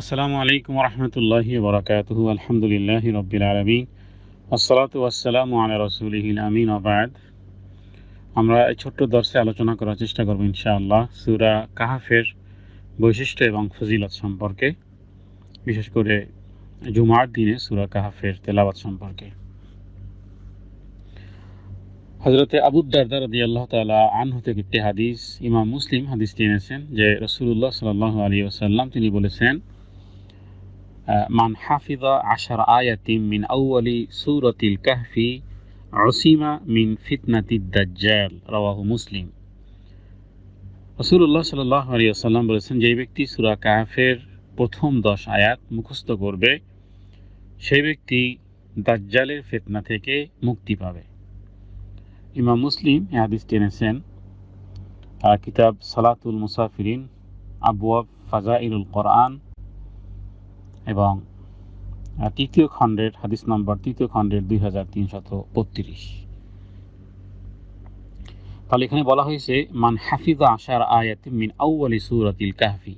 আসসালামু আলাইকুম রহমতুল্লাহি বরকাতুহু আলহামদুলিল্লাহ রব্বিল আলমিন, আসসালাতু আসসালামু আলা রসুলিহিল আমিন আবাদ আমরা এই ছোট্ট দর্শে আলোচনা করার চেষ্টা করব ইনশাআল্লাহ সুরা কাহাফের বৈশিষ্ট্য এবং ফজিলত সম্পর্কে, বিশেষ করে জুমার দিনে সুরা কাহাফের তেলাওয়াত সম্পর্কে। হজরতে আবুদ্দারদার রদি আল্লাহ তালা আনহু থেকে একটি হাদিস, ইমাম মুসলিম হাদিসটি এনেছেন যে রসুল্লাহ সাল্লাহ আলী আসাল্লাম তিনি বলেছেন মান হাফিদা আশার আয়াতিম মিন আউআলি সুরতিল কাহফি অসীমা মিন ফিতনাতি দাজ্জাল রাওয়াহু মুসলিম রসুল্লাহ সাল্লাহ আলী আসাল্লাম বলেছেন যে ব্যক্তি সুরা কাহফের প্রথম দশ আয়াত মুখস্থ করবে, সেই ব্যক্তি দাজ্জালের ফিতনা থেকে মুক্তি পাবে। ইমাম মুসলিম এ হাদিসটি এনেছেন কিতাব সালাতুল মুসাফিরিন আবুয়াব ফাজাইলুল কোরআন এবং তৃতীয় খণ্ডের হাদিস নম্বর, তৃতীয় খণ্ডের দুই হাজার তিনশত বত্রিশ। তাহলে এখানে বলা হয়েছে, মান হাফিজা আশার আয়াত মিন আউআলি সুরাতিল কাহফি।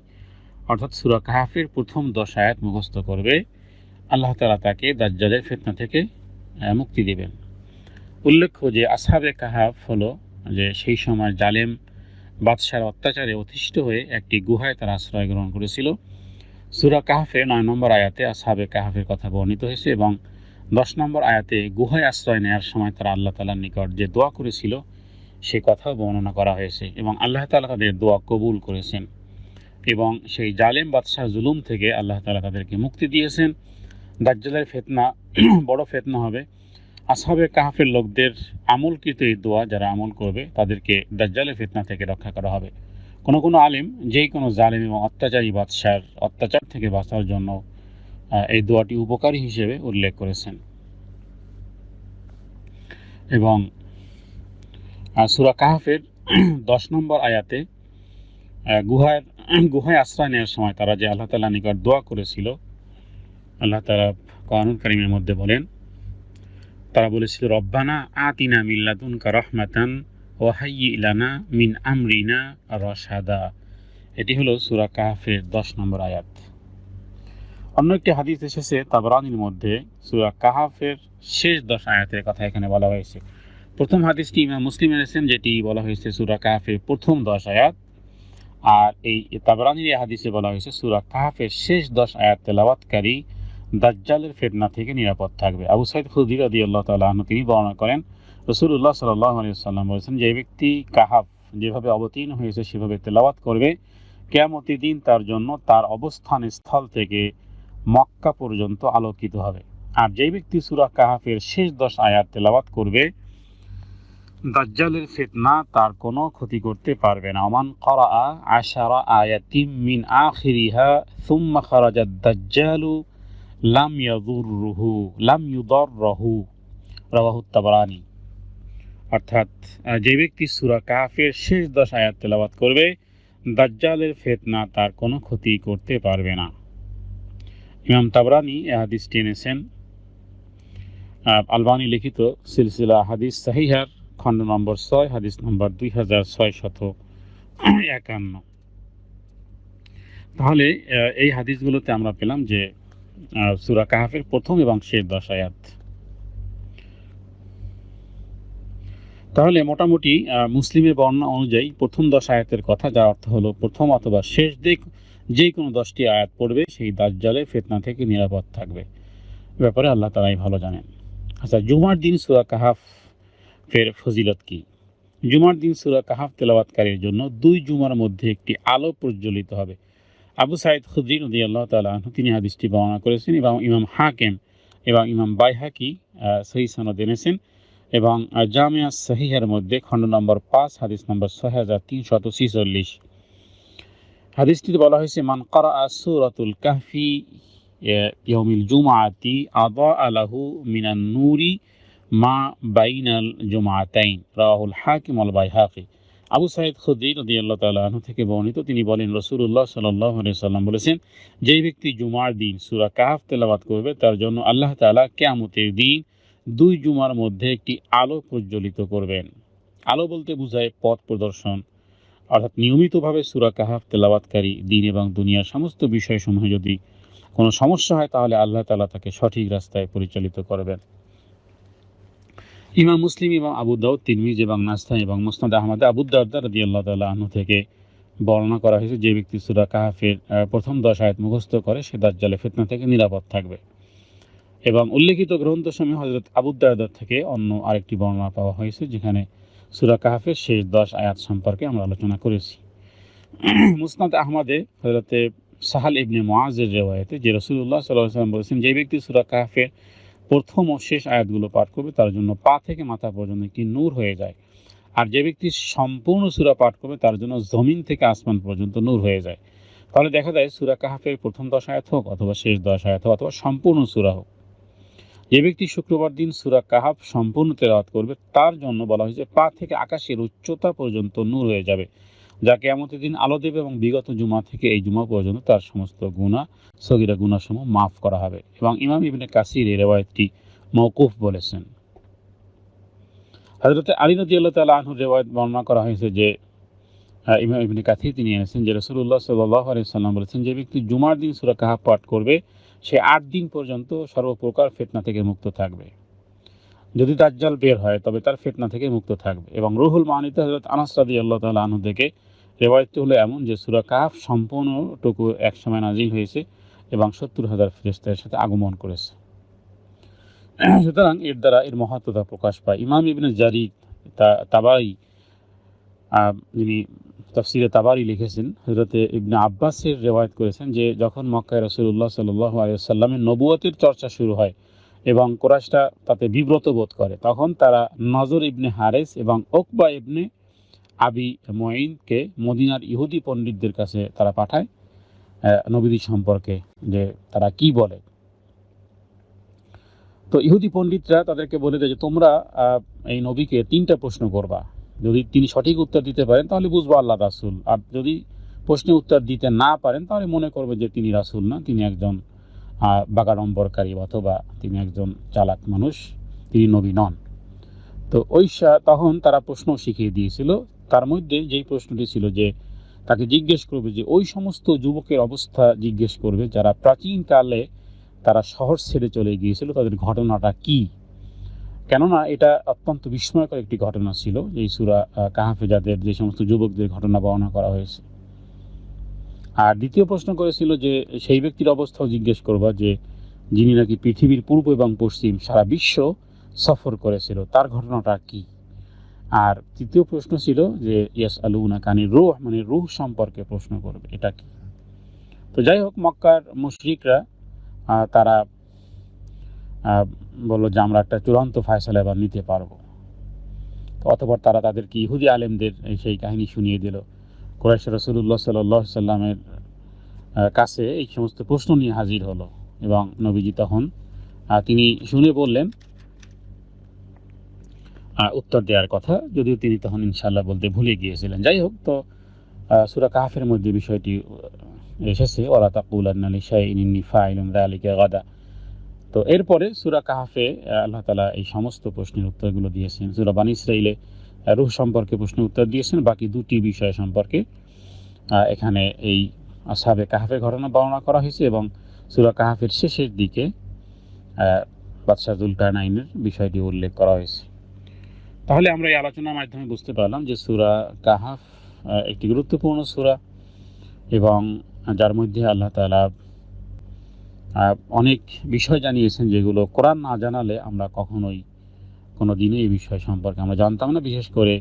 অর্থাৎ সুরা কাহাফের প্রথম দশ আয়াত মুখস্থ করবে। আল্লাহ তালা তাকে দাজ্জালের ফেতনা থেকে মুক্তি দেবেন। উল্লেখ্য যে আসাবে কাহাফ হলো যে সেই সময় জালেম বাদশার অত্যাচারে অতিষ্ঠ হয়ে একটি গুহায় তারা আশ্রয় গ্রহণ করেছিল। সুরা কাহাফের নয় নম্বর আয়াতে আসাবে কাহাফের কথা বর্ণিত হয়েছে এবং দশ নম্বর আয়াতে গুহায় আশ্রয় নেওয়ার সময় তারা আল্লাহ তালার নিকট যে দোয়া করেছিল, সে কথাও বর্ণনা করা হয়েছে এবং আল্লাহ তালা তাদের দোয়া কবুল করেছেন এবং সেই জালেম বাদশাহ জুলুম থেকে আল্লাহ তালা তাদেরকে মুক্তি দিয়েছেন। দাজ্জালের ফেতনা বড় ফেতনা হবে। আসহাবে কাহাফের লোকদের আমলকৃত এই দোয়া যারা আমল করবে, তাদেরকে দাজ্জালের ফেতনা থেকে রক্ষা করা হবে। কোনো কোনো আলিম যেই কোনো জালিম এবং অত্যাচারী বাদশার অত্যাচার থেকে বাঁচার জন্য এই দোয়াটি উপকারী হিসেবে উল্লেখ করেছেন। এবং সুরা কাহাফের দশ নম্বর আয়াতে গুহার গুহায় আশ্রয় নেওয়ার সময় তারা যে আল্লাহ তালা নিকট দোয়া করেছিল, আল্লাহ তালা কানুন করিমের মধ্যে বলেন, তারা বলেছিল, রব্বানা আতিনা মিল্লাতুনকা রহমাতান ওয়াহাই ইলানা মিন আমরিনা রসাদা এটি হলো সুরা কাহাফের দশ নম্বর আয়াত। অন্য একটি হাদিস এসেছে তাবরানির মধ্যে, সুরা কাহাফের শেষ দশ আয়াতের কথা এখানে বলা হয়েছে। প্রথম হাদিসটি ইমাম মুসলিম এনেছেন, যেটি বলা হয়েছে সুরা কাহাফের প্রথম দশ আয়াত। আর এই তাবরানির হাদিসে বলা হয়েছে সুরা কাহাফের শেষ দশ আয়াত তেলাওয়াতকারী দাজ্জালের ফেতনা থেকে নিরাপদ থাকবে। আবু সাইদ খুদির আদি আল্লাহ তালাহ তিনি বর্ণনা করেন রসুল্লাহ সাল্লাহ আলী সাল্লাম বলেছেন, যে ব্যক্তি কাহাফ যেভাবে অবতীর্ণ হয়েছে, সেভাবে তেলাওয়াত করবে কেয়ামতি দিন তার জন্য তার অবস্থান স্থল থেকে মক্কা পর্যন্ত আলোকিত হবে। আর যে ব্যক্তি সুরা কাহাফের শেষ দশ আয়াত তেলাওয়াত করবে, দাজ্জালের ফেতনা তার কোনো ক্ষতি করতে পারবে না। অমান করা আশারা আয়াতিম মিন আখিরিহা সুম্মা খারাজাদ দাজ্জালু লাম ইয়াদুররুহু, লাম ইউদররহু রাওয়াহু তাবরানি। অর্থাৎ যে ব্যক্তি সুরা কাফের শেষ দশ আয়াত তেলাওয়াত করবে, দাজ্জালের ফেতনা তার কোনো ক্ষতি করতে পারবে না। ইমাম তাবরানি এই হাদিসটি এনেছেন আলবানি লিখিত সিলসিলা হাদিস সাহিহার, খণ্ড নম্বর ছয়, হাদিস নম্বর দুই হাজার ছয় শত একান্ন। তাহলে এই হাদিসগুলোতে আমরা পেলাম যে সুরা কাহাফের প্রথম এবং শেষ দশ আয়াত। তাহলে মোটামুটি মুসলিমের বর্ণনা অনুযায়ী প্রথম দশ আয়াতের কথা, যার অর্থ হলো প্রথম অথবা শেষ দিক যে কোনো দশটি আয়াত পড়বে, সেই দাজ্জালের ফেতনা থেকে নিরাপদ থাকবে। ব্যাপারে আল্লাহ তালাই ভালো জানেন। আচ্ছা জুমার দিন সুরা কাহাফ ফের ফজিলত কি? জুমার দিন সুরা কাহাফ তেলাবাতকারীর জন্য দুই জুমার মধ্যে একটি আলো প্রজ্বলিত হবে। আবু সাইদ খুদ্দিন রদি আল্লাহ তালা তিনি হাদিসটি বর্ণনা করেছেন এবং ইমাম হাকেম এবং ইমাম বাইহাকি সহি সনদ এনেছেন। এবং জামিয়া সহিহের মধ্যে খণ্ড নম্বর পাঁচ, হাদিস নম্বর ছয় হাজার তিনশত ছিচল্লিশ। হাদিসটিতে বলা হয়েছে, মান করা সুরাতুল কাহফি ইয়মিল জুমাআতি আদা আলাহু মিনান নুরি মা বাইনাল জুমাতাইন রাহুল হাকিম আল বাইহাকি। আবু সাইদ খুদ্দিন রদি আল্লাহ তালাহ থেকে বর্ণিত, তিনি বলেন রসুল্লাহ সাল্লাহ সাল্লাম বলেছেন যেই ব্যক্তি জুমার দিন সুরা কাহাফ তেলাবাদ করবে, তার জন্য আল্লাহ তালা কেয়ামতের দিন দুই জুমার মধ্যে একটি আলো প্রজ্বলিত করবেন। আলো বলতে বোঝায় পথ প্রদর্শন, অর্থাৎ নিয়মিতভাবে সুরা কাহাফ তেলাওয়াতকারী, দিন এবং দুনিয়ার সমস্ত বিষয়সমূহে যদি কোনো সমস্যা হয়, তাহলে আল্লাহ তালা তাকে সঠিক রাস্তায় পরিচালিত করবেন। ইমাম মুসলিম এবং আবু দাউদ, তিরমিজ এবং নাস্তা এবং মুসনাদ আহমদ, আবু দাউদ্দা রদি আল্লাহ তাল্লাহ আহ্ন থেকে বর্ণনা করা হয়েছে যে ব্যক্তি সুরা কাহাফের প্রথম দশ আয়াত মুখস্থ করে, সে দাজ্জালে ফিতনা থেকে নিরাপদ থাকবে। এবং উল্লেখিত গ্রন্থসমূহে হজরত আবু দাউদার থেকে অন্য আরেকটি বর্ণনা পাওয়া হয়েছে, যেখানে সুরা কাহাফের শেষ দশ আয়াত সম্পর্কে আমরা আলোচনা করেছি। মুসনাদ আহমদে হজরতে সাহাল ইবনে মোয়াজের রেওয়ায়তে যে রসুল্লাহ সাল্লাম বলেছেন, যে ব্যক্তি সুরা কাহাফের প্রথম ও শেষ আয়াতগুলো পাঠ করবে, তার জন্য পা থেকে মাথা পর্যন্ত একটি নূর হয়ে যায়। আর যে ব্যক্তি সম্পূর্ণ সুরা পাঠ করবে, তার জন্য জমিন থেকে আসমান পর্যন্ত নূর হয়ে যায়। তাহলে দেখা যায় সুরা কাহাফের প্রথম দশ আয়াত হোক, অথবা শেষ দশ আয়াত হোক, অথবা সম্পূর্ণ সুরা হোক যে ব্যক্তি শুক্রবার দিন সুরা কাহাফ সম্পূর্ণ তেলাওয়াত করবে, তার জন্য বলা হয়েছে, পা থেকে আকাশের উচ্চতা পর্যন্ত নূর হয়ে যাবে, যা কেমতের দিন আলো দেবে এবং বিগত জুমা থেকে এই জুমা পর্যন্ত তার সমস্ত গুণা সগিরা গুণাসমূহ মাফ করা হবে। এবং ইমাম ইবনে কাসির এই রেওয়ায়তটি মৌকুফ বলেছেন। হজরতে আলী নদী আল্লাহ তালা আনহুর রেওয়ায়ত বর্ণনা করা হয়েছে যে ইমাম ইবনে কাথির তিনি এনেছেন যে রসুল্লাহ সাল্লাহ সাল্লাম বলেছেন, যে ব্যক্তি জুমার দিন সুরা কাহাফ পাঠ করবে সে আট দিন পর্যন্ত সর্বপ্রকার ফেতনা থেকে মুক্ত থাকবে। যদি তার দাজ্জাল বের হয়, তবে তার ফেতনা থেকে মুক্ত থাকবে। এবং রুহুল মানিত হজরত আনাস রাদি আল্লাহ তাল্লাহ আনহু থেকে রেওয়ায়তটি হলো এমন যে, সুরা কাহাফ সম্পূর্ণটুকু এক সময় নাজিল হয়েছে এবং সত্তর হাজার ফেরেস্তার সাথে আগমন করেছে। সুতরাং এর দ্বারা এর মহাত্মতা প্রকাশ পায়। ইমাম ইবনে জারি তা- তাবারি যিনি তফসিরে তাবারি লিখেছেন হজরতে ইবনে আব্বাসের রেওয়ায়ত করেছেন যে, যখন মক্কায় রসুল্লাহ সাল্লাহ আলিয়াল্লামের নবুয়তের চর্চা শুরু হয় এবং কোরাইশরা তাতে বিব্রত বোধ করে, তখন তারা নজর ইবনে হারেস এবং ওকবা ইবনে আবি মঈনকে মদিনার ইহুদি পণ্ডিতদের কাছে তারা পাঠায় নবীদি সম্পর্কে যে তারা কি বলে। তো ইহুদি পণ্ডিতরা তাদেরকে বলে দেয় যে, তোমরা এই নবীকে তিনটা প্রশ্ন করবা। যদি তিনি সঠিক উত্তর দিতে পারেন, তাহলে বুঝব আল্লাহ রাসুল। আর যদি প্রশ্নের উত্তর দিতে না পারেন, তাহলে মনে করবে যে তিনি রাসুল না, তিনি একজন বাগাড়ম্বরকারী অথবা তিনি একজন চালাক মানুষ, তিনি নবী নন। তো ওই তখন তারা প্রশ্ন শিখিয়ে দিয়েছিল। তার মধ্যে যেই প্রশ্নটি ছিল যে, তাকে জিজ্ঞেস করবে যে, ওই সমস্ত যুবকের অবস্থা জিজ্ঞেস করবে যারা প্রাচীনকালে তারা শহর ছেড়ে চলে গিয়েছিল, তাদের ঘটনাটা কি? কেননা এটা অত্যন্ত বিস্ময়কর একটি ঘটনা ছিল এই সুরা আহ, কাহাফে যাদের যে সমস্ত যুবকদের ঘটনা বর্ণনা করা হয়েছে। আর দ্বিতীয় প্রশ্ন করেছিল যে সেই ব্যক্তির অবস্থাও জিজ্ঞেস করবা যে যিনি নাকি পৃথিবীর পূর্ব এবং পশ্চিম সারা বিশ্ব সফর করেছিল তার ঘটনাটা কি? আর তৃতীয় প্রশ্ন ছিল যে ইয়াস আলুনা কানি রুহ মানে রুহ সম্পর্কে প্রশ্ন করবে এটা কি? তো যাই হোক মক্কার মুশরিকরা তারা বলল যে আমরা একটা চূড়ান্ত ফায়সালা এবার নিতে পারব। অতপর তারা তাদেরকে ইহুদি আলেমদের সেই কাহিনী শুনিয়ে দিল। কোরাইশ রসুল্লাহ সাল্লাহ সাল্লামের কাছে এই সমস্ত প্রশ্ন নিয়ে হাজির হলো এবং নবীজি তখন তিনি শুনে বললেন উত্তর দেওয়ার কথা। যদিও তিনি তখন ইনশাল্লাহ বলতে ভুলে গিয়েছিলেন। যাই হোক, তো সুরা কাহাফের মধ্যে বিষয়টি এসেছে ওরা তাকুল আন্নালি শাইনি ফাইলুম রালিকা গাদা। তো এরপরে সুরা কাহাফে আল্লাহ তালা এই সমস্ত প্রশ্নের উত্তরগুলো দিয়েছেন। সুরা বানী ইসরাইলে রুহ সম্পর্কে প্রশ্নের উত্তর দিয়েছেন। বাকি দুটি বিষয় সম্পর্কে এখানে এই সাবে কাহাফের ঘটনা বর্ণনা করা হয়েছে এবং সুরা কাহাফের শেষের দিকে আহ, বাদশাহ জুলকারনাইনের বিষয়টি উল্লেখ করা হয়েছে। তাহলে আমরা এই আলোচনার মাধ্যমে বুঝতে পারলাম যে সুরা কাহাফ একটি গুরুত্বপূর্ণ সুরা এবং যার মধ্যে আল্লাহ আহ, অনেক বিষয় জানিয়েছেন যেগুলো কোরআন না জানালে আমরা কখনোই কোনো দিনে এই বিষয় সম্পর্কে আমরা জানতাম না, বিশেষ করে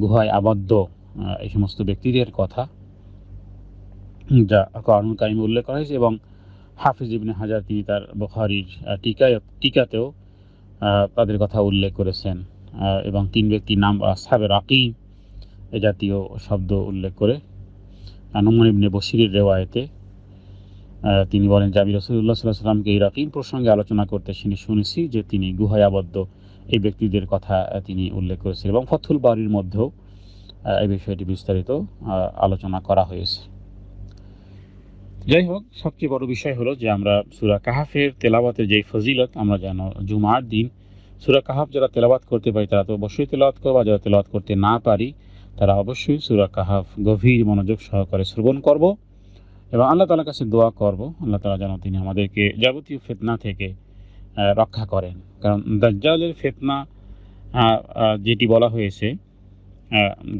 গুহায় আবদ্ধ এই সমস্ত ব্যক্তিদের কথা যা কারিমে উল্লেখ করা হয়েছে এবং হাফিজ ইবনে হাজার তিনি তার বখারির টিকায়, টিকাতেও তাদের কথা উল্লেখ করেছেন এবং তিন ব্যক্তির নাম সাহেবের আকিম এ জাতীয় শব্দ উল্লেখ করে নুমান ইবনে বশিরের রেওয়ায়েতে তিনি বলেন যে আমি রসুল্লাহ সাল্লাহ সাল্লামকে এই রাকিম প্রসঙ্গে আলোচনা করতে শুনে শুনেছি যে তিনি গুহায় আবদ্ধ। এই ব্যক্তিদের কথা তিনি উল্লেখ করেছেন এবং ফথুল বাড়ির মধ্যেও এই বিষয়টি বিস্তারিত আলোচনা করা হয়েছে। যাই হোক সবচেয়ে বড় বিষয় হলো যে আমরা সুরা কাহাফের তেলাওয়াতের যে ফজিলত, আমরা যেন জুমার দিন, সুরা কাহাফ যারা তেলাওয়াত করতে পারি, তারা তো অবশ্যই তেলাওয়াত করব, আর যারা তেলাওয়াত করতে না পারি, তারা অবশ্যই সুরা কাহাফ গভীর মনোযোগ সহকারে শ্রবণ করব। এবং আল্লাহ তালার কাছে দোয়া করব। আল্লাহ তালা যেন তিনি আমাদেরকে যাবতীয় ফেতনা থেকে রক্ষা করেন। কারণ দাজ্জালের ফেতনা যেটি বলা হয়েছে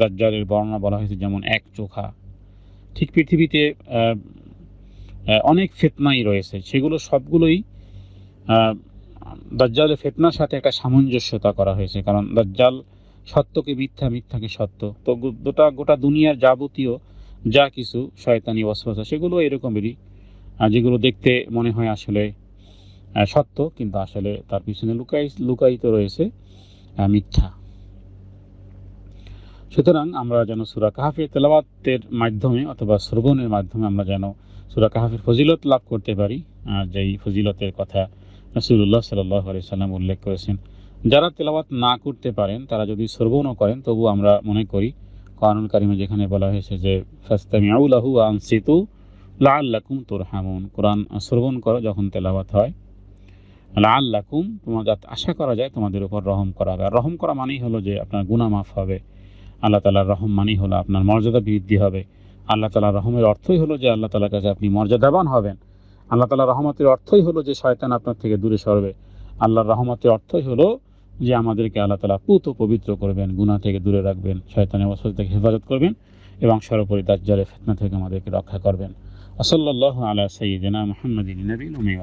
দাজ্জালের বর্ণনা বলা হয়েছে যেমন এক চোখা। ঠিক পৃথিবীতে অনেক ফেতনাই রয়েছে। সেগুলো সবগুলোই দাজ্জালের ফেতনার সাথে একটা সামঞ্জস্যতা করা হয়েছে। কারণ দাজ্জাল সত্যকে মিথ্যা, মিথ্যাকে সত্য। তো গোটা গোটা দুনিয়ার যাবতীয় যা কিছু শয়তানি অস্বস্থ সেগুলো এরকমেরই যেগুলো দেখতে মনে হয় আসলে সত্য, কিন্তু আসলে তার পিছনে লুকাই, লুকায়িত রয়েছে মিথ্যা। সুতরাং আমরা যেন সুরা কাহাফের তেলাওয়াতের মাধ্যমে অথবা শ্রবণের মাধ্যমে আমরা যেন সুরা কাহাফের ফজিলত লাভ করতে পারি, আর যেই ফজিলতের কথা রসুল্লাহ সাল্লাহ আলি সাল্লাম উল্লেখ করেছেন, যারা তেলাওয়াত না করতে পারেন, তারা যদি শ্রবণও করেন তবু আমরা মনে করি কানুন কারিমে যেখানে বলা হয়েছে যে ফাস্তামিউলাহু আনসিতু লাআল্লাকুম তুরহামুন। কোরআন শ্রবণ করো যখন তেলাওয়াত হয়। লাআল্লাকুম তোমাদের আশা করা যায় তোমাদের উপর রহম করা হবে। আর রহম করা মানেই হলো যে আপনার গুনাহ মাফ হবে। আল্লাহ তালার রহম মানেই হলো আপনার মর্যাদা বৃদ্ধি হবে। আল্লাহ তালার রহমের অর্থই হলো যে আল্লাহ তালার কাছে আপনি মর্যাদাবান হবেন। আল্লাহ তালার রহমতের অর্থই হলো যে শয়তান আপনার থেকে দূরে সরবে। আল্লাহর রহমতের অর্থই হলো যে আমাদেরকে আল্লাহ তালা পুত পবিত্র করবেন, গুনাহ থেকে দূরে রাখবেন, শয়তানের অবস্থা থেকে হেফাজত করবেন এবং সর্বোপরি দাজ্জালের ফেতনা থেকে আমাদেরকে রক্ষা করবেন। আসল্লাহ আলা সঈদিনা মোহাম্মদিন নবীন উমি